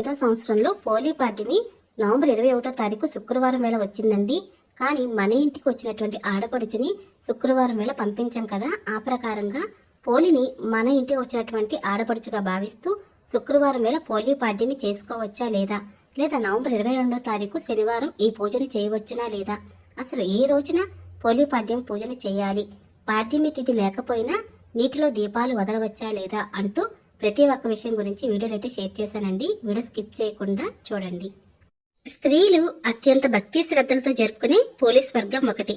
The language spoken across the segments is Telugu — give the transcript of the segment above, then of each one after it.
ఐదో సంవత్సరంలో పోలీ పాడ్యమి నవంబర్ ఇరవై ఒకటో తారీఖు శుక్రవారం వేళ వచ్చిందండి. కానీ మన ఇంటికి వచ్చినటువంటి ఆడపడుచుని శుక్రవారం వేళ పంపించాం కదా. ఆ ప్రకారంగా పోలిని మన ఇంటికి వచ్చినటువంటి ఆడపడుచుగా భావిస్తూ శుక్రవారం వేళ పోలీ పార్టీని చేసుకోవచ్చా లేదా? లేదా నవంబర్ ఇరవై రెండో తారీఖు శనివారం ఈ పూజను చేయవచ్చునా లేదా? అసలు ఏ రోజున పోలీ పాడ్యం పూజను చేయాలి? పాడ్యమి తిథి లేకపోయినా నీటిలో దీపాలు వదలవచ్చా లేదా అంటూ ప్రతి ఒక్క విషయం గురించి వీడియోలు అయితే షేర్ చేశానండి. వీడియో స్కిప్ చేయకుండా చూడండి. స్త్రీలు అత్యంత భక్తి శ్రద్ధలతో జరుపుకునే పోలీస్ వర్గం ఒకటి.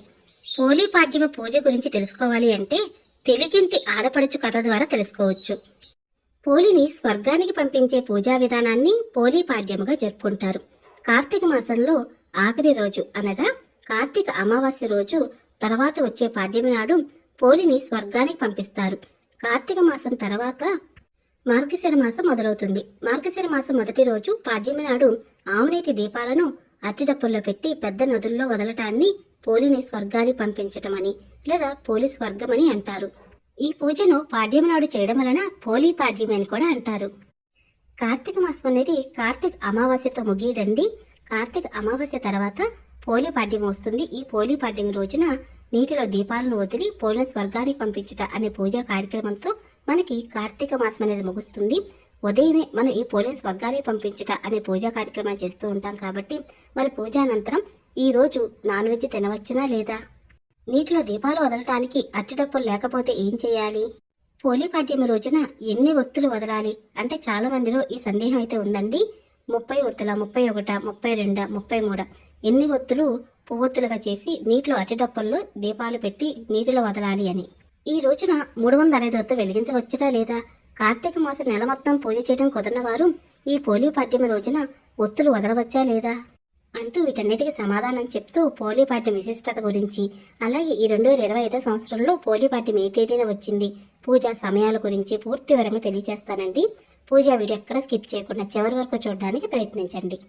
పోలీ పాడ్యమ పూజ గురించి తెలుసుకోవాలి అంటే తెలుగింటి ఆడపడుచు కథ ద్వారా తెలుసుకోవచ్చు. పోలిని స్వర్గానికి పంపించే పూజా విధానాన్ని పోలీ పాడ్యముగా జరుపుకుంటారు. కార్తీక మాసంలో ఆఖరి రోజు అనగా కార్తీక అమావాస్య రోజు తర్వాత వచ్చే పాడ్యమి నాడు పోలిని స్వర్గానికి పంపిస్తారు. కార్తీక మాసం తర్వాత మార్గశిర మాసం మొదలవుతుంది. మార్గశిర మాసం మొదటి రోజు పాడ్యమి నాడు ఆవునేతి దీపాలను అట్టిడప్పుల్లో పెట్టి పెద్ద నదుల్లో వదలటాన్ని పోలిని స్వర్గాన్ని పంపించటమని లేదా పోలి స్వర్గమని అంటారు. ఈ పూజను పాడ్యమి నాడు చేయడం వలన పోలీ పాడ్యమి అని కూడా అంటారు. కార్తీక మాసం అనేది కార్తీక అమావాస్యతో ముగియదండి. కార్తీక అమావాస్య తర్వాత పోలీ పాడ్యం వస్తుంది. ఈ పోలీ పాడ్యమి రోజున నీటిలో దీపాలను వదిలి పోలిన స్వర్గానికి పంపించట అనే పూజా కార్యక్రమంతో మనకి కార్తీక మాసం అనేది ముగుస్తుంది. ఉదయమే మనం ఈ పోలీస్ స్వర్గానికి పంపించుట అనే పూజా కార్యక్రమాన్ని చేస్తూ ఉంటాం కాబట్టి మరి పూజానంతరం ఈ రోజు నాన్ వెజ్ తినవచ్చునా లేదా? నీటిలో దీపాలు వదలటానికి అట్టడప్పులు లేకపోతే ఏం చేయాలి? పోలీ పాడ్యమి రోజున ఎన్ని ఒత్తులు వదలాలి? అంటే చాలా మందిలో ఈ సందేహం అయితే ఉందండి. ముప్పై ఒత్తుల ముప్పై ఒకట ముప్పై రెండ ముప్పై మూడ? ఎన్ని ఒత్తులు పువ్వొత్తులుగా చేసి నీటిలో అట్టడప్పుల్లో దీపాలు పెట్టి నీటిలో వదలాలి అని. ఈ రోజున మూడు వందల అరవై ఒత్తులు వెలిగించవచ్చునా లేదా? కార్తీక మాసం నెల మొత్తం పూజ చేయడం కుదరని వారు ఈ పోలీ పాఠ్యం రోజున ఒత్తులు వదలవచ్చా లేదా? అంటూ వీటన్నిటికీ సమాధానం చెప్తూ పోలీపాఠ్యం విశిష్టత గురించి అలాగే ఈ రెండు వేల ఇరవై ఐదో సంవత్సరంలో పోలీపాఠ్యం ఏ తేదీన వచ్చింది పూజా సమయాల గురించి పూర్తి వివరంగా తెలియజేస్తానండి. పూజా వీడియో ఎక్కడ స్కిప్ చేయకుండా చివరి వరకు చూడడానికి ప్రయత్నించండి.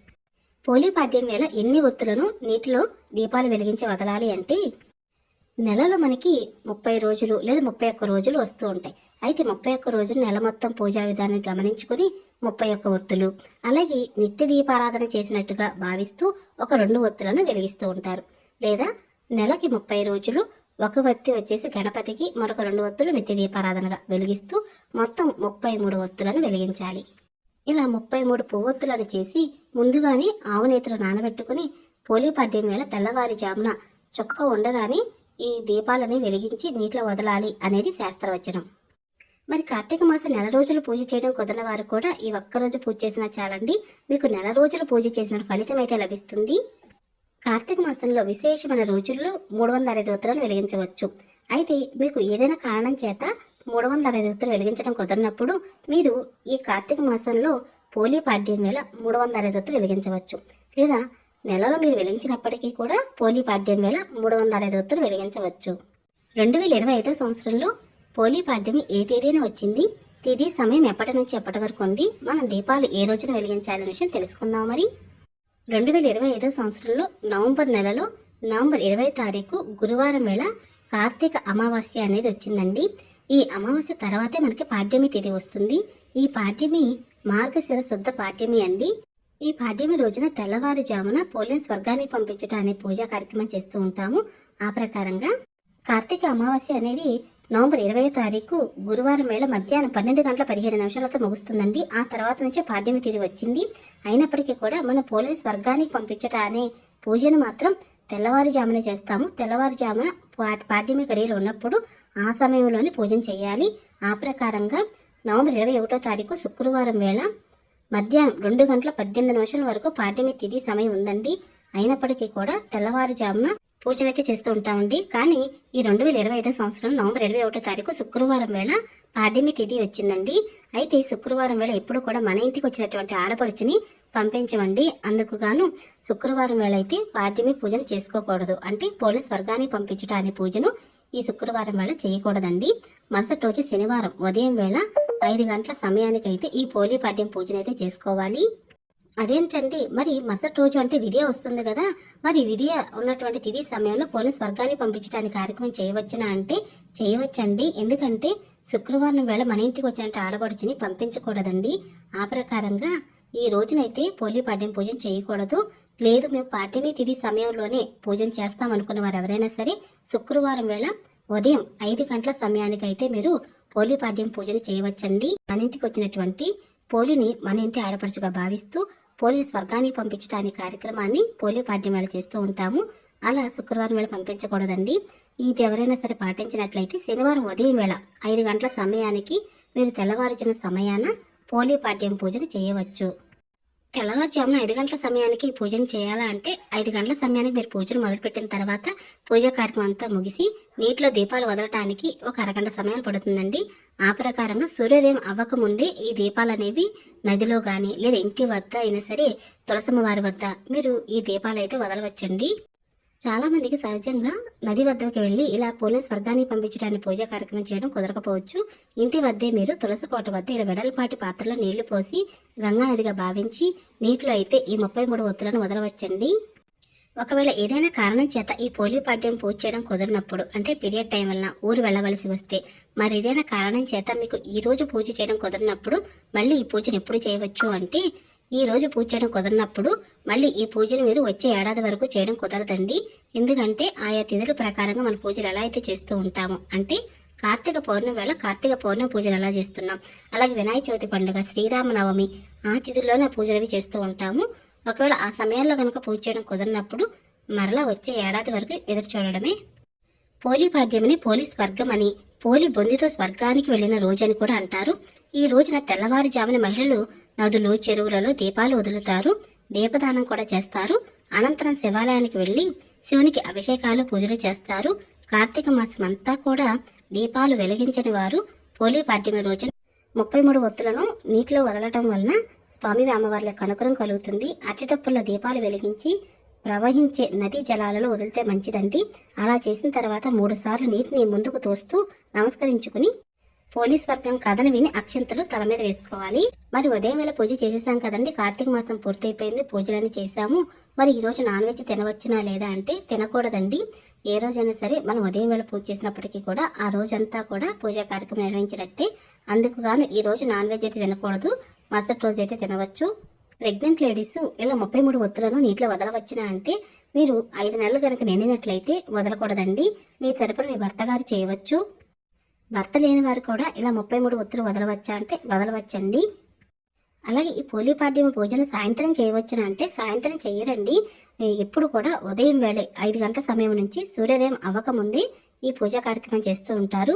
పోలీపాఠ్యం వేళ ఎన్ని ఒత్తులను నీటిలో దీపాలు వెలిగించి వదలాలి అంటే నెలలో మనకి ముప్పై రోజులు లేదా ముప్పై ఒక్క రోజులు వస్తూ ఉంటాయి. అయితే ముప్పై ఒక్క రోజులు నెల మొత్తం పూజా విధానాన్ని గమనించుకుని ముప్పై ఒక్క ఒత్తులు అలాగే నిత్య దీపారాధన చేసినట్టుగా భావిస్తూ ఒక రెండు ఒత్తులను వెలిగిస్తూ ఉంటారు. లేదా నెలకి ముప్పై రోజులు ఒక ఒత్తి వచ్చేసి గణపతికి మరొక రెండు ఒత్తులు నిత్య దీపారాధనగా వెలిగిస్తూ మొత్తం ముప్పై మూడు ఒత్తులను వెలిగించాలి. ఇలా ముప్పై మూడు పువ్వొత్తులను చేసి ముందుగానే ఆవు నేతలు నానబెట్టుకుని పోలీపాడ్యం వేళ తెల్లవారుజామున చొక్క ఉండగానే ఈ దీపాలని వెలిగించి నీటిలో వదలాలి అనేది శాస్త్రవచనం. మరి కార్తీక మాసం నెల రోజులు పూజ చేయడం కుదరని వారు కూడా ఈ ఒక్కరోజు పూజ చేసినా చాలండి. మీకు నెల రోజులు పూజ చేసిన ఫలితం అయితే లభిస్తుంది. కార్తీక మాసంలో విశేషమైన రోజుల్లో మూడు వందల అరవై ఉత్తరాలు వెలిగించవచ్చు. అయితే మీకు ఏదైనా కారణం చేత మూడు వందల అరవై ఉత్తరాలు వెలిగించడం కుదరినప్పుడు మీరు ఈ కార్తీక మాసంలో పోలీ పాడ్యం వేళ మూడు వందల అరవై ఉత్తరాలు వెలిగించవచ్చు. లేదా నెలలో మీరు వెలిగించినప్పటికీ కూడా పోలీ పాడ్యం వేళ మూడు వందల ఐదు ఒత్తులు వెలిగించవచ్చు. రెండు వేల ఇరవై ఐదో సంవత్సరంలో పోలీ పాడ్యమి ఏ తేదీన వచ్చింది? తేదీ సమయం ఎప్పటి నుంచి ఎప్పటి వరకు ఉంది? మనం దీపాలు ఏ రోజున వెలిగించాలనే విషయం తెలుసుకుందాం మరి. రెండు వేల ఇరవై ఐదో సంవత్సరంలో నవంబర్ నెలలో నవంబర్ ఇరవై తారీఖు గురువారం వేళ కార్తీక అమావాస్య అనేది వచ్చిందండి. ఈ అమావాస్య తర్వాతే మనకి పాడ్యమి తిథి వస్తుంది. ఈ పాడ్యమి మార్గశిర శుద్ధ పాడ్యమి అండి. ఈ పాడ్యమి రోజున తెల్లవారుజామున పోలీస్ స్వర్గానికి పంపించడం పూజా కార్యక్రమం చేస్తూ ఉంటాము. ఆ ప్రకారంగా కార్తీక అమావాస్య అనేది నవంబర్ ఇరవై తారీఖు గురువారం వేళ మధ్యాహ్నం పన్నెండు గంటల పదిహేడు నిమిషాలతో ముగుస్తుందండి. ఆ తర్వాత నుంచి పాడ్యమి తిరిగి వచ్చింది. అయినప్పటికీ కూడా మన పోలీస్ వర్గానికి పంపించట అనే పూజను మాత్రం తెల్లవారుజామున చేస్తాము. తెల్లవారుజామున పాడ్యమి గడియలు ఉన్నప్పుడు ఆ సమయంలోనే పూజను చేయాలి. ఆ ప్రకారంగా నవంబర్ ఇరవై ఒకటో తారీఖు శుక్రవారం వేళ మధ్యాహ్నం రెండు గంటల పద్దెనిమిది నిమిషాల వరకు పాఠ్యమి తిథి సమయం ఉందండి. అయినప్పటికీ కూడా తెల్లవారుజామున పూజలైతే చేస్తూ ఉంటామండి. కానీ ఈ రెండు వేల ఇరవై ఐదో సంవత్సరం నవంబర్ ఇరవై ఒకటో తారీఖు శుక్రవారం వేళ పాడ్యమి తిథి వచ్చిందండి. అయితే శుక్రవారం వేళ ఎప్పుడు కూడా మన ఇంటికి వచ్చినటువంటి ఆడపడుచుని పంపించమండి. అందుకు గాను శుక్రవారం వేళ అయితే పాడ్యమి పూజను చేసుకోకూడదు. అంటే పోలీస్ స్వర్గానికి పంపించడం అనే పూజను ఈ శుక్రవారం వేళ చేయకూడదండి. మరుసటి రోజు శనివారం ఉదయం వేళ ఐదు గంటల సమయానికైతే ఈ పోలీ పాడ్యం పూజనైతే చేసుకోవాలి. అదేంటండి మరి మరుసటి రోజు అంటే విధియ వస్తుంది కదా మరి విధియ ఉన్నటువంటి తిథి సమయంలో పోలీస్ వర్గాన్ని పంపించడానికి కార్యక్రమం చేయవచ్చునా అంటే చేయవచ్చండి. ఎందుకంటే శుక్రవారం వేళ మన ఇంటికి వచ్చినట్టు ఆడబడుచుని పంపించకూడదండి. ఆ ప్రకారంగా ఈ రోజునైతే పోలీ పాడ్యం పూజన చేయకూడదు. లేదు మేము పాడ్యమి తిథి సమయంలోనే పూజన చేస్తాం అనుకున్న వారు ఎవరైనా సరే శుక్రవారం వేళ ఉదయం ఐదు గంటల సమయానికి అయితే మీరు పోలీ పాడ్యం పూజను చేయవచ్చండి. మన ఇంటికి వచ్చినటువంటి పోలిని మన ఇంటి ఆడపడుచుగా భావిస్తూ పోలిని స్వర్గానికి పంపించడానికి కార్యక్రమాన్ని పోలీ పాడ్యం వేళ చేస్తూ ఉంటాము. అలా శుక్రవారం వేళ పంపించకూడదండి. ఇది ఎవరైనా సరే పాటించినట్లయితే శనివారం ఉదయం వేళ ఐదు గంటల సమయానికి మీరు తెల్లవారుచిన సమయాన పోలీ పాడ్యం పూజను చేయవచ్చు. తెల్లవారుజామున ఐదు గంటల సమయానికి పూజను చేయాలా అంటే ఐదు గంటల సమయానికి మీరు పూజను మొదలుపెట్టిన తర్వాత పూజా కార్యక్రమం అంతా ముగిసి నీటిలో దీపాలు వదలటానికి ఒక అరగంట సమయం పడుతుందండి. ఆ ప్రకారంగా సూర్యోదయం అవ్వకముందే ఈ దీపాలు అనేవి నదిలో కానీ లేదా ఇంటి వద్ద అయినా సరే తులసమ్మ వారి వద్ద మీరు ఈ దీపాలు అయితే వదలవచ్చండి. చాలా మందికి సహజంగా నది వద్దకు వెళ్ళి ఇలా పూలను స్వర్గాన్ని పంపించడానికి పూజా కార్యక్రమం చేయడం కుదరకపోవచ్చు. ఇంటి వద్దే మీరు తులసి కోట వద్ద ఇలా వెడల్పాటి పాత్రలో నీళ్ళు పోసి గంగా నదిగా భావించి నీటిలో అయితే ఈ ముప్పై మూడు ఒత్తులను వదలవచ్చండి. ఒకవేళ ఏదైనా కారణం చేత ఈ పోలియో పాఠ్యం పూజ చేయడం కుదరినప్పుడు అంటే పీరియడ్ టైం వలన ఊరు వెళ్ళవలసి వస్తే మరి ఏదైనా కారణం చేత మీకు ఈ రోజు పూజ చేయడం కుదరినప్పుడు మళ్ళీ ఈ పూజను ఎప్పుడు చేయవచ్చు అంటే ఈ రోజు పూజ చేయడం కుదరినప్పుడు మళ్ళీ ఈ పూజను మీరు వచ్చే ఏడాది వరకు చేయడం కుదరదండి. ఎందుకంటే ఆయా తిథుల ప్రకారంగా మన పూజలు ఎలా అయితే చేస్తూ ఉంటామో అంటే కార్తీక పౌర్ణమి వేళ కార్తీక పౌర్ణమి పూజలు ఎలా చేస్తున్నాం అలాగే వినాయక చవితి పండుగ శ్రీరామనవమి ఆ తిథుల్లోనే పూజలు అవి చేస్తూ ఉంటాము. ఒకవేళ ఆ సమయాల్లో కనుక పూజ చేయడం కుదరినప్పుడు మరలా వచ్చే ఏడాది వరకు ఎదురు చూడడమే. పోలి పాడ్యమని పోలి స్వర్గం అని పోలి బొందితో స్వర్గానికి వెళ్ళిన రోజు అని కూడా అంటారు. ఈ రోజున తెల్లవారుజామున మహిళలు నదులు చెరువులలో దీపాలు వదులుతారు. దీపదానం కూడా చేస్తారు. అనంతరం శివాలయానికి వెళ్ళి శివునికి అభిషేకాలు పూజలు చేస్తారు. కార్తీక మాసం అంతా కూడా దీపాలు వెలిగించని వారు పోలీ పాడ్యమి రోజున ముప్పై మూడు ఒత్తులను నీటిలో వదలటం వలన స్వామి అమ్మవార్ల కనుకరం కలుగుతుంది. అట్టటప్పుల్లో దీపాలు వెలిగించి ప్రవహించే నదీ జలాలలో వదిలితే మంచిదండి. అలా చేసిన తర్వాత మూడుసార్లు నీటిని ముందుకు తోస్తూ నమస్కరించుకుని పోలీస్ వర్గం కథను విని అక్షంతలు తల మీద వేసుకోవాలి. మరి ఉదయం వేళ పూజ చేసేసాం కదండి. కార్తీక మాసం పూర్తయిపోయింది. పూజలన్నీ చేశాము. మరి ఈ రోజు నాన్ వెజ్ తినవచ్చునా లేదా అంటే తినకూడదండి. ఏ రోజైనా సరే మనం ఉదయం వేళ పూజ చేసినప్పటికీ కూడా ఆ రోజంతా కూడా పూజా కార్యక్రమం నిర్వహించినట్టే. అందుకు గాను ఈ రోజు నాన్ వెజ్ అయితే తినకూడదు. మరుసటి రోజు అయితే తినవచ్చు. ప్రెగ్నెంట్ లేడీస్ ఇలా ముప్పై మూడు ఒత్తులను నీటిలో వదలవచ్చునా అంటే మీరు ఐదు నెలలు కనుక నిండినట్లయితే వదలకూడదండి. మీ తరపున మీ భర్త గారు చేయవచ్చు. భర్త లేని వారు కూడా ఇలా ముప్పై మూడు ఒత్తులు వదలవచ్చా అంటే వదలవచ్చండి. అలాగే ఈ పోలీపాడ్యం పూజను సాయంత్రం చేయవచ్చున అంటే సాయంత్రం చేయరండి ఎప్పుడు కూడా ఉదయం వేళ ఐదు గంటల సమయం నుంచి సూర్యోదయం అవ్వకముందే ఈ పూజా కార్యక్రమం చేస్తూ ఉంటారు.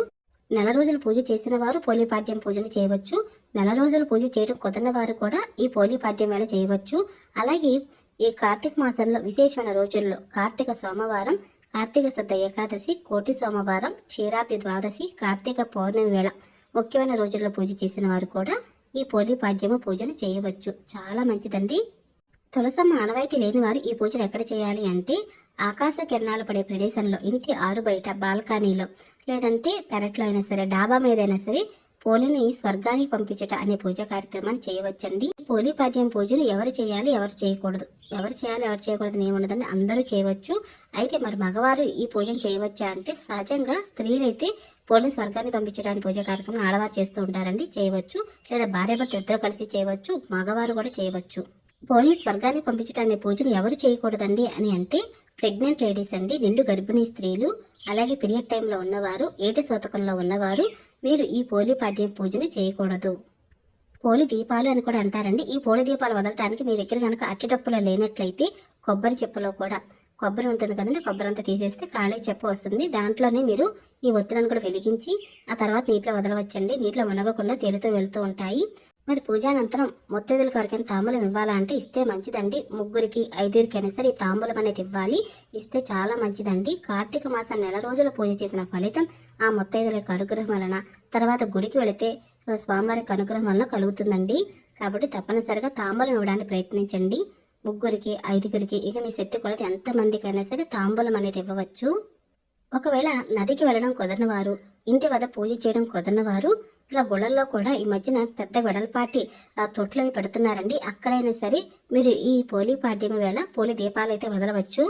నెల రోజులు పూజ చేసిన వారు పోలీపాడ్యం పూజను చేయవచ్చు. నెల రోజులు పూజ చేయడం కుదరని వారు కూడా ఈ పోలీపాడ్యం వేళ చేయవచ్చు. అలాగే ఈ కార్తీక మాసంలో విశేషమైన రోజుల్లో కార్తీక సోమవారం కార్తీక శుద్ధ ఏకాదశి కోటి సోమవారం క్షీరాబ్ది ద్వాదశి కార్తీక పౌర్ణమి వేళ. ముఖ్యమైన రోజుల్లో పూజ చేసిన వారు కూడా ఈ పోలీపాడ్యము పూజను చేయవచ్చు. చాలా మంచిదండి. తులసమ్మ ఆనవాయితీ లేని వారు ఈ పూజను ఎక్కడ చేయాలి అంటే ఆకాశ కిరణాలు పడే ప్రదేశంలో ఇంటి ఆరు బయట బాల్కనీలో. లేదంటే పెరట్లో అయినా సరే డాబా మీద అయినా సరే పోలిని స్వర్గానికి పంపించట అనే పూజ కార్యక్రమాన్ని చేయవచ్చండి. పోలి పాద్యం పూజను ఎవరు చేయాలి ఎవరు చేయకూడదు. ఎవరు చేయాలి ఎవరు చేయకూడదు ఏముండదని అందరూ చేయవచ్చు. అయితే మరి మగవారు ఈ పూజను చేయవచ్చా అంటే సహజంగా స్త్రీలైతే పోలిని స్వర్గాన్ని పంపించడానికి పూజ కార్యక్రమం ఆడవారు చేస్తూ ఉంటారండి చేయవచ్చు. లేదా భార్య భర్త ఇద్దరు కలిసి చేయవచ్చు మగవారు కూడా చేయవచ్చు. పోలిని స్వర్గాన్ని పంపించడానికి పూజను ఎవరు చేయకూడదండి అని అంటే ప్రెగ్నెంట్ లేడీస్ అండి నిండు గర్భిణీ స్త్రీలు అలాగే పీరియడ్ టైంలో ఉన్నవారు ఏటి సూతకంలో ఉన్నవారు మీరు ఈ పోలి పాడ్యం పూజను చేయకూడదు. పోలి దీపాలు అని కూడా అంటారండి. ఈ పోలి దీపాలు వదలటానికి మీ దగ్గర కనుక అట్టడప్పులో లేనట్లయితే కొబ్బరి చెప్పులో కూడా. కొబ్బరి ఉంటుంది కదండి కొబ్బరి అంతా తీసేస్తే ఖాళీ చెప్పు వస్తుంది. దాంట్లోనే మీరు ఈ ఒత్తులను కూడా వెలిగించి ఆ తర్వాత నీటిలో వదలవచ్చండి. నీటిలో మునగకుండా తేలుతూ వెళుతూ ఉంటాయి. మరి పూజానంతరం ముత్తైదుల కొరకైనా తాంబూలం ఇవ్వాలా అంటే ఇస్తే మంచిదండి. ముగ్గురికి ఐదుగురికి అయినా సరే ఈ తాంబూలం అనేది ఇవ్వాలి. ఇస్తే చాలా మంచిదండి. కార్తీక మాసం నెల రోజులు పూజ చేసిన ఫలితం ఆ ముత్తైదుల యొక్క అనుగ్రహం వలన తర్వాత గుడికి వెళితే స్వామివారి యొక్క అనుగ్రహం వలన కలుగుతుందండి. కాబట్టి తప్పనిసరిగా తాంబూలం ఇవ్వడానికి ప్రయత్నించండి. ముగ్గురికి ఐదుగురికి ఇక మీ శక్తి కొలది ఎంతమందికైనా సరే తాంబూలం అనేది ఇవ్వవచ్చు. ఒకవేళ నదికి వెళ్ళడం కుదరనివారు ఇంటి వద్ద పూజ చేయడం కుదరనివారు ఇలా గుళ్ళల్లో కూడా ఈ మధ్యన పెద్ద వెడల్పాటి ఆ తొట్లు అవి పెడుతున్నారండి. అక్కడైనా సరే మీరు ఈ పోలీ పాడ్యమి వేళ పోలి దీపాలు అయితే వదలవచ్చు.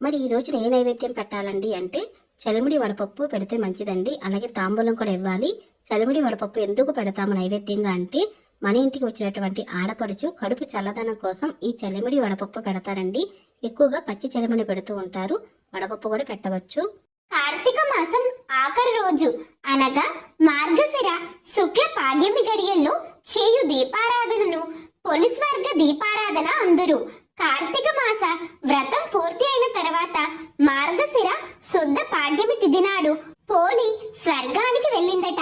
మరి ఈ రోజున ఏ నైవేద్యం పెట్టాలండి అంటే చలిముడి వడపప్పు పెడితే మంచిదండి. అలాగే తాంబూలం కూడా ఇవ్వాలి. చలిముడి వడపప్పు ఎందుకు పెడతాము నైవేద్యంగా అంటే మన ఇంటికి వచ్చినటువంటి ఆడపడుచు కడుపు చల్లదనం కోసం ఈ చలిమిడి వడపప్పు పెడతారండి. ఎక్కువగా పచ్చి చలిమిడి పెడుతూ ఉంటారు. వడపప్పు కూడా పెట్టవచ్చు. కార్తీక మాసం ఆఖరి రోజు అనగా మార్గశిర శుక్ల పాడ్యమి గడియల్లో చేయు దీపారాధనను పోలీస్ వర్గ దీపారాధన అందురు. కార్తీక మాస వ్రతం పూర్తి అయిన తర్వాత మార్గశిర శుద్ధ పాడ్యమి తిథి నాడు పోలి స్వర్గానికి వెళ్ళిందట.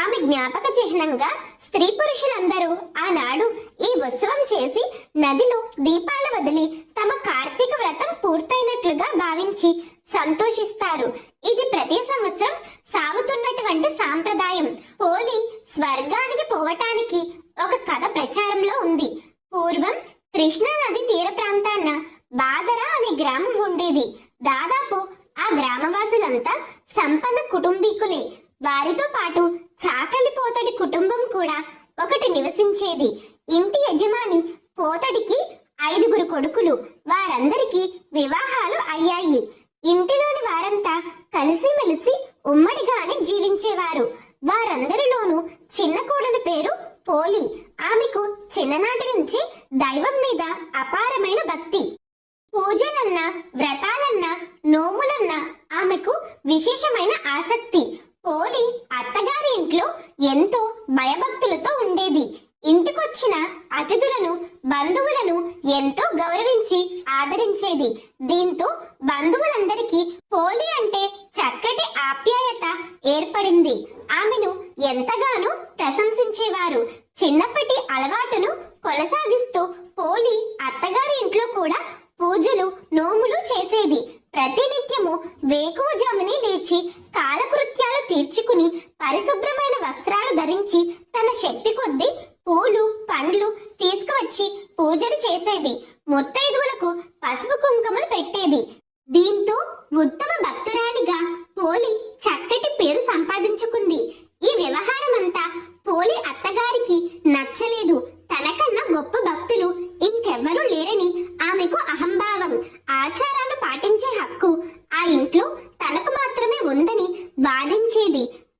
ఆమె జ్ఞాపక చిహ్నంగా స్త్రీ పురుషులందరూ ఆనాడు ఈ ఉత్సవం చేసి నదిలో దీపాలు వదిలి తమ కార్తీక వ్రతం పూర్తయినట్లుగా భావించి సంతోషిస్తారు. ఇది ప్రతి సంవత్సరం సాగుతున్నటువంటి సాంప్రదాయం. పోలి స్వర్గానికి పోవటానికి ఒక కథ ప్రచారంలో ఉంది. పూర్వం కృష్ణా నది తీర ప్రాంతాన బాదర అనే గ్రామం ఉండేది. దాదాపు ఆ గ్రామవాసులంతా సంపన్న కుటుంబీకులే. వారితో పాటు చాకలి పోతడి కుటుంబం కూడా ఒకటి నివసించేది. ఇంటి యజమాని పోతడికి ఐదుగురు కొడుకులు. వారందరికీ వివాహాలు అయ్యాయి. ఇంటిలోని వారంతా కలిసిమెలిసి ఉమ్మడిగానే జీవించేవారు. వారందరిలోనూ చిన్న కోడలి పేరు పోలి. ఆమెకు చిన్ననాటి నుంచి దైవం మీద అపారమైన భక్తి. పూజలన్నా వ్రతాలన్నా నోములన్నా ఆమెకు విశేషమైన ఆసక్తి. పోలి అత్తగారి ఇంట్లో ఎంతో భయభక్తులతో ఉండేది. ఇంటికొచ్చిన అతిథులను బంధువులను ఎంతో గౌరవించి ఆదరించేది. దీంతో బంధువులందరికీ పోలి అంటే చక్కటి ఆప్యాయత ఏర్పడింది. ఆమెను ఎంతగానో ప్రశంసించేవారు. చిన్నప్పటి అలవాటును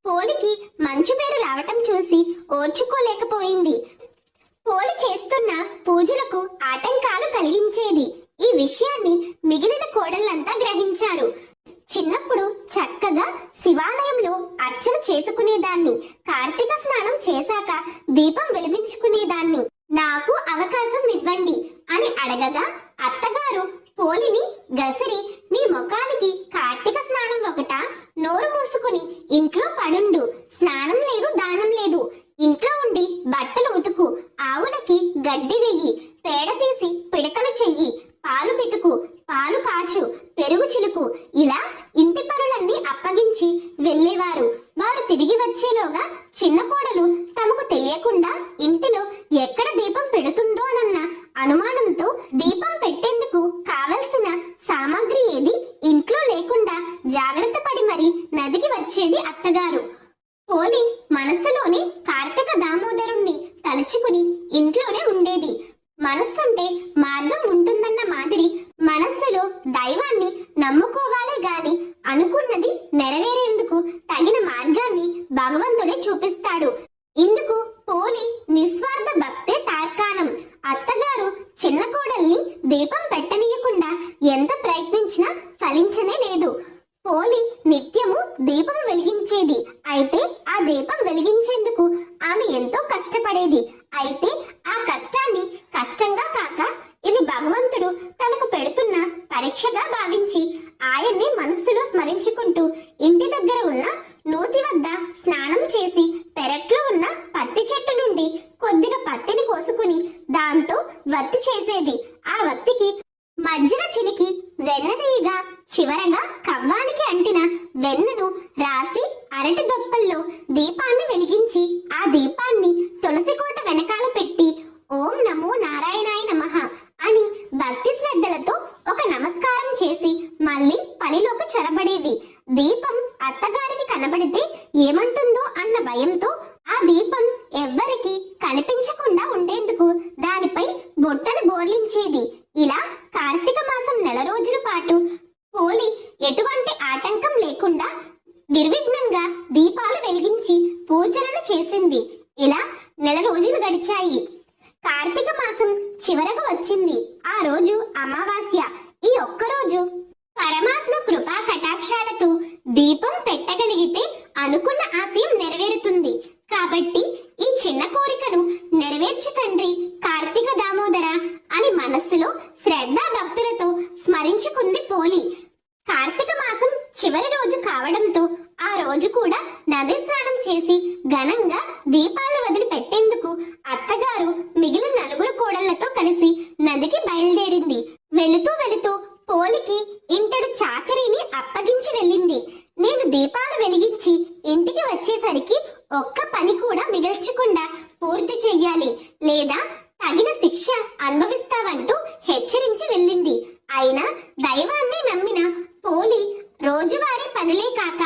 పోలికి మంచి పేరు రావటం చూసి ఓర్చుకోలేకపోయింది. పోలి చేస్తున్న పూజలకు ఆటంకాలు కలిగించేది. ఈ విషయాన్ని మిగిలిన కోడళ్ళంతా గ్రహించారు చిన్నప్పుడు చక్కగా శివాలయంలో అర్చన చేసుకునేదాన్ని కార్తీక స్నానం చేశాక దీపం వెలిగించుకునేదాన్ని నాకు అవకాశం ఇవ్వండి అని అడగగా అత్తగారు పోలిని గసిరి నీ ముఖానికి కార్తీక స్నానం ఒకట నోరు మూసుకుని ఇంట్లో పడుండు స్నానం లేదు దానం లేదు ఇంట్లో ఉండి బట్టలు ఉతుకు ఆవులకి గడ్డి వెయ్యి పేడ తీసి పిడకలు చెయ్యి పాలు పితుకు పాలు కాచు పెరుగు చిలుకు ఇలా ఇంటి పనులన్నీ అప్పగించి వెళ్ళేవారు. వారు తిరిగి వచ్చేలోగా చిన్న కోడలు తమకు తెలియకుండా ఇంటిలో ఎక్కడ దీపం పెడుతుందోనన్న అనుమానంతో దీపం పెట్టేందుకు కావలసిన సామాగ్రి ఏది ఇంట్లో లేకుండా జాగ్రత్త పడి మరి నదికి వచ్చేది అత్తగారు పోలి మనస్సులోనే కార్తీక దామోదరుణ్ణి తలుచుకుని ఇంట్లోనే ఉండేది మనస్సుంటే మార్గం ఉంటుందన్న మాదిరి మనస్సులో దైవాన్ని నమ్ముకోవాలే గాని అనుకున్నది నెరవేరేందుకు తగిన మార్గాన్ని భగవంతుడే చూపిస్తాడు ఇందుకు పోలి నిస్వార్థ భక్తే తార్కాణం అత్తగారు చిన్న కోడల్ని దీపం పెట్టనీయకుండా ఎంత ప్రయత్నించినా ఫలించనే లేదు పోలి నిత్యము దీపం వెలిగించేది అయితే ఆ దీపం వెలిగించేందుకు ఆమె ఎంతో కష్టపడేది. అయితే ఆ కష్టాన్ని కష్టంగా కాక ఇది భగవంతుడు తనకు పెడుతున్న పరీక్షగా భావించి ఆయన్ని మనస్సులో స్మరించుకుంటూ ఇంటి దగ్గర ఉన్న నూతి వద్ద స్నానం చేసి పెరట్లో ఉన్న పత్తి చెట్టు నుండి కొద్దిగా పత్తిని కోసుకుని దాంతో వత్తి చేసేది. ఆ వత్తికి మధ్యన చిలికి వెన్నదీయగా చివరగా కవ్వానికి అంటిన వెన్నను రాసి అరటి దొప్పల్లో దీపాన్ని వెలిగించి ఆ దీపాన్ని తులసికోట వెనకాల పెట్టి ఓం నమో నారాయణాయ నమః అని భక్తి శ్రద్ధలతో ఒక నమస్కారం చేసి మళ్ళీ పనిలోకి చొరబడేది. దీపం అత్తగారికి కనబడితే ఏమంటుందో అన్న భయంతో ఆ దీపం ఎవ్వరికి కనిపించకుండా ఉండేందుకు దానిపై బొట్టను బోర్లించేది ఇలా కార్తీక మాసం నెల రోజుల పాటు పోలి ఎటువంటి ఆటంకం లేకుండా నిర్విఘ్నంగా దీపాలు వెలిగించి పూజలను చేసింది ఇలా నెల రోజులు గడిచాయి వచ్చింది ఆ రోజు అమావాస్య ఈ ఒక్క రోజు పరమాత్మ కృపా కటాక్షాలతో దీపం పెట్టగలిగితే అనుకున్న ఆశయం నెరవేరుతుంది కాబట్టి ఈ చిన్న కోరికను నెరవేర్చు తండ్రి కార్తీక దామోదర అని మనస్సులో శ్రద్ధా భక్తులతో స్మరించుకుంది పోలి కార్తీక మాసం చివరి రోజు కావడంతో ఆ రోజు కూడా నది స్నానం చేసి ఘనంగా దీపాలు పెట్టేందుకు అత్తగారు మిగిలిన నలుగురు కోడళ్ళతో కలిసి నదికి బయలుదేరింది. వెళుతూ వెళుతూ పోలికి ఇంటడు చాకరీని అప్పగించి వెళ్ళింది నేను దీపాలు వెలిగించి ఇంటికి వచ్చేసరికి ఒక్క పని కూడా మిగల్చకుండా పూర్తి చెయ్యాలి లేదా తగిన శిక్ష అనుభవిస్తావంటూ హెచ్చరించి వెళ్ళింది అయినా దైవాన్ని నమ్మిన పోలి రోజువారీ పనులే కాక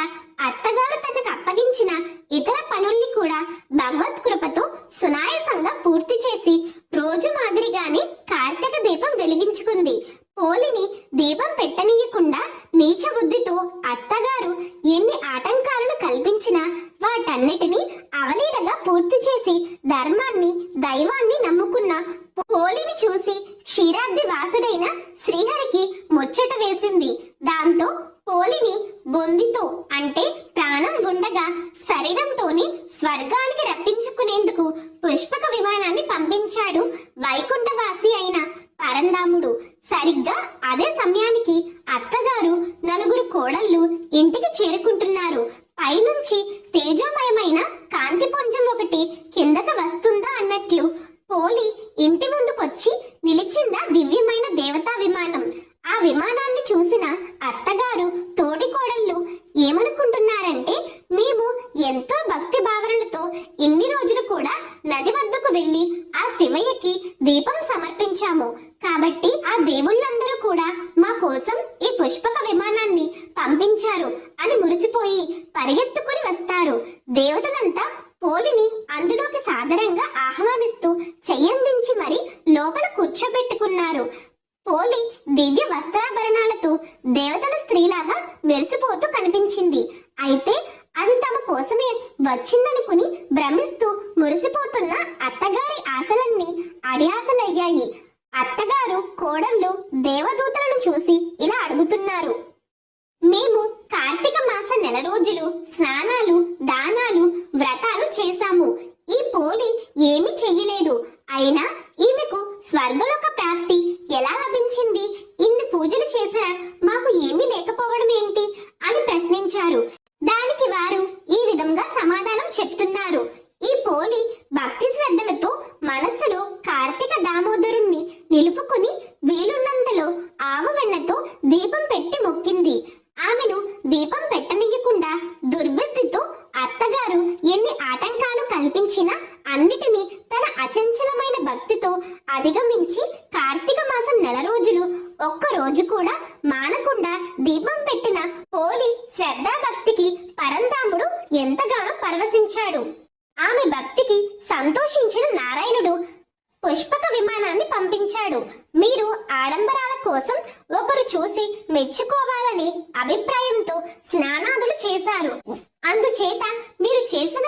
అత్తగారు తనకు అప్పగించిన ఇతర పనుల్ని కూడా భగవత్ కృపతో సునాయాసంగా పూర్తి చేసి రోజు మాదిరిగానే కార్తీక దీపం వెలిగించుకుంది పోలిని దీపం పెట్టనీయకుండా నీచ బుద్ధితో అత్తగారు ఎన్ని ఆటంకాలను కల్పించినా వాటన్నిటినీ అవలీలగా పూర్తి చేసి ధర్మాన్ని దైవాన్ని నమ్ముకున్న పోలిని చూసి క్షీరాబ్ది వాసుడైన శ్రీహరికి ముచ్చట వేసింది. దాంతో పోలిని బొందితో అంటే ప్రాణం ఉండగా శరీరంతోనే స్వర్గానికి రప్పించుకునేందుకు పుష్పక విమానాన్ని పంపించాడు వైకుంఠవాసి అయిన పరంధాముడు సరిగ్గా అదే సమయానికి అత్తగారు నలుగురు కోడళ్ళు ఇంటికి చేరుకుంటున్నారు పైనుంచి తేజోమయమైన కాంతిపుంజం ఒకటి కిందకు వస్తుందా అన్నట్లు పోలి ఇంటి ముందుకొచ్చి నిలిచిందా దివ్యమైన దేవతా విమానం ఆ విమానాన్ని చూసిన అత్తగారు తోటి కోడళ్ళు ఏమనుకుంటున్నారంటే మేము ఎంతో భక్తి భావనలతో ఇన్ని రోజులు కూడా నది వద్దకు వెళ్ళి ఆ శివయ్యకి దీపం సమర్పించాము. కాబట్టి ఆ దేవుళ్ళందరూ కూడా మా కోసం ఈ పుష్పక విమానాన్ని పంపించారు అని మురిసిపోయి పరిగెత్తుకుని వస్తారు. దేవతలంతా పోలిని అందులోకి సాదరంగా ఆహ్వానిస్తూ చెయ్యందించి మరి లోపల కూర్చోబెట్టుకున్నారు. పోలి దివ్య వస్త్రాభరణాలతో దేవతల స్త్రీలాగా మెరిసిపోతూ కనిపించింది. అయితే అది తమ కోసమే వచ్చిందనుకుని భ్రమిస్తూ మురిసిపోతున్న అత్తగారి ఆశలన్నీ అడియాసలయ్యాయి. అత్తగారు కోడళ్ళు దేవదూతలను చూసి ఇలా అడుగుతున్నారు. మేము కార్తీక మాస నెల రోజులు స్నానాలు దానాలు వ్రతాలు చేశాము. ఈ పోలి ఏమి చెయ్యలేదు. అయినా ఈమెకు స్వర్గలోక ప్రాప్తి ఎలా లభించింది? ఇన్ని పూజలు చేసిన మాకు ఏమీ లేకపోవడం ఏంటి అని ప్రశ్నించారు దానికి వారు ఈ విధంగా సమాధానం చెప్తున్నారు ఈ పోలి భక్తి శ్రద్ధలతో మనస్సులో కార్తీక దామోదరుణ్ణి నిలుపుకుని వీలున్నంతలో ఆవు వెన్నతో దీపం పెట్టి మొక్కింది ఆమెను దీపం పెట్టనీయకుండా దుర్బుద్ధితో అత్తగారు ఎన్ని ఆటంకాలు కల్పించినా అన్నిటినీ తన అచంచలమైన భక్తితో అధిగమించి కార్తీక మాసం నెల రోజులు ఒక్క రోజు కూడా మానకుండా దీపం పెట్టిన పోలి శ్రద్ధా భక్తికి పరంధాముడు ఎంతగానో పరవశించాడు ఆమె భక్తికి సంతోషించిన నారాయణుడు పుష్పక విమానాన్ని పంపించాడు మీరు ఆడంబరాల కోసం ఒకరు చూసి మెచ్చుకోవాలని అభిప్రాయంతో స్నానాదులు చేశారు. అందుచేత మీరు చేసిన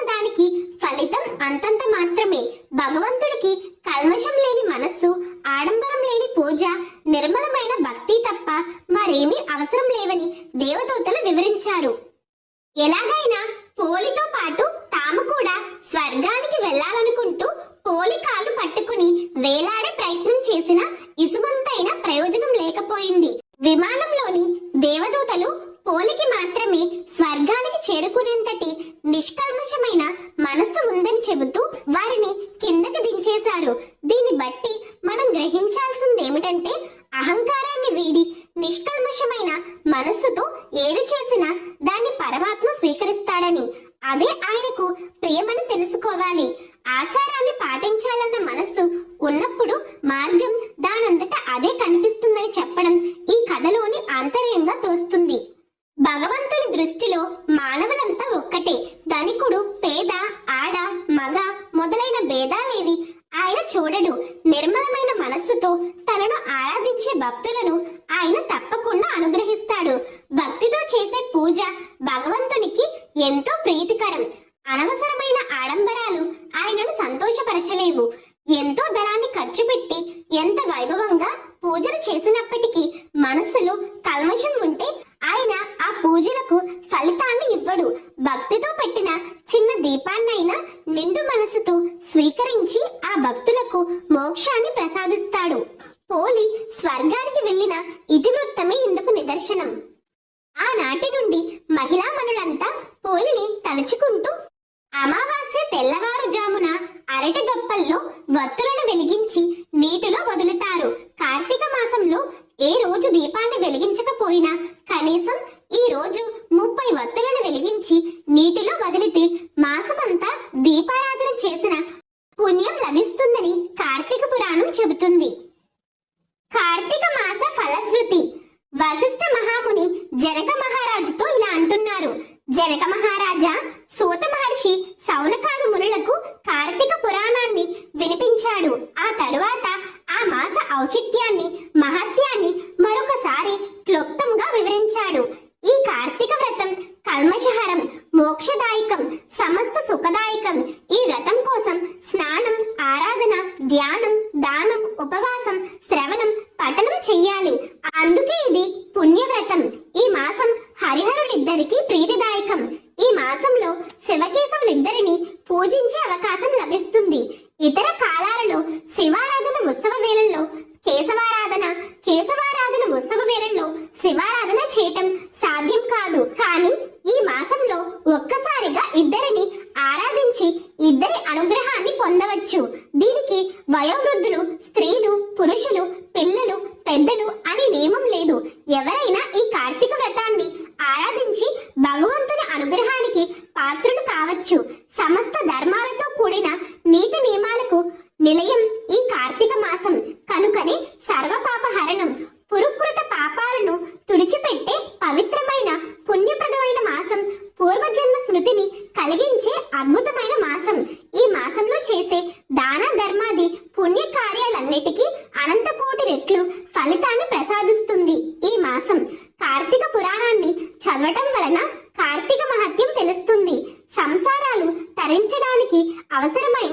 మనస్సుతో ఏది చేసినా దాన్ని పరమాత్మ స్వీకరిస్తాడని. అదే ఆయనకు ప్రేమని తెలుసుకోవాలి. ఆచారాన్ని పాటించాలన్న మనస్సు ఉన్నప్పుడు మార్గం దానంతట అదే కనిపిస్తుందని చెప్పడం ఈ కథలోని ఆంతర్యంగా తోస్తుంది. భగవంతుని దృష్టిలో మానవులంతా ఒక్కటే. ధనికుడు పేద ఆడ మగ మొదలైన భేదాలేవి ఆయన చూడడు. నిర్మలమైన మనస్సుతో తనను ఆరాధించే భక్తులను ఆయన తప్పకుండా అనుగ్రహిస్తాడు. భక్తితో చేసే పూజ భగవంతునికి ఎంతో ప్రీతికరం. అనవసరమైన ఆడంబరాలు ఆయనను సంతోషపరచలేవు. ఎంతో ధనాన్ని ఖర్చు పెట్టి ఎంత వైభవంగా పూజలు చేసినప్పటికీ మనస్సులో కల్మషం ఉంటే ఆయన ఆ పూజలకు ఫలితాన్ని ఇవ్వడు. భక్తితో పెట్టిన చిన్న దీపాన్నైనా నిండు మనసుతో స్వీకరించి ఆ భక్తులకు మోక్షాన్ని ప్రసాదిస్తాడు. పోలి స్వర్గానికి వెళ్ళిన ఇతివృత్తమే ఇందుకు నిదర్శనం. ఆనాటి నుండి మహిళామణులంతా పోలిని తలుచుకుంటూ అమావాస్య తెల్లవారుజామున అరటి దొప్పల్లో వత్తులను వెలిగించి నీటిలో వదులుతారు. కార్తీక మాసంలో ఏ రోజు దీపాన్ని వెలిగించకపోయినా కనీసం ఈ రోజు ముప్పై వత్తులను వెలిగించి నీటిలో వదిలితే మాసమంతా దీపారాధన చేసిన పుణ్యం లభిస్తుందని కార్తీక పురాణం చెబుతుంది. కార్తీక మాస ఫలశ్రుతి వశిష్ఠ మహాముని జనక మహారాజుతో ఇలా అంటున్నారు. Janaka Ah, Ela ser mãe?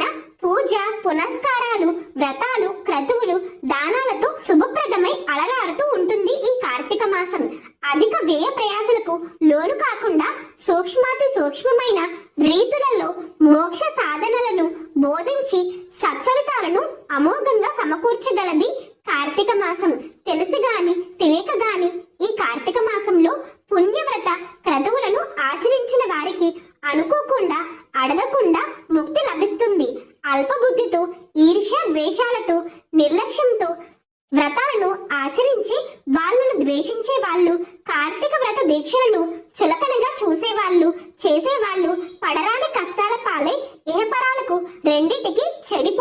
Ticket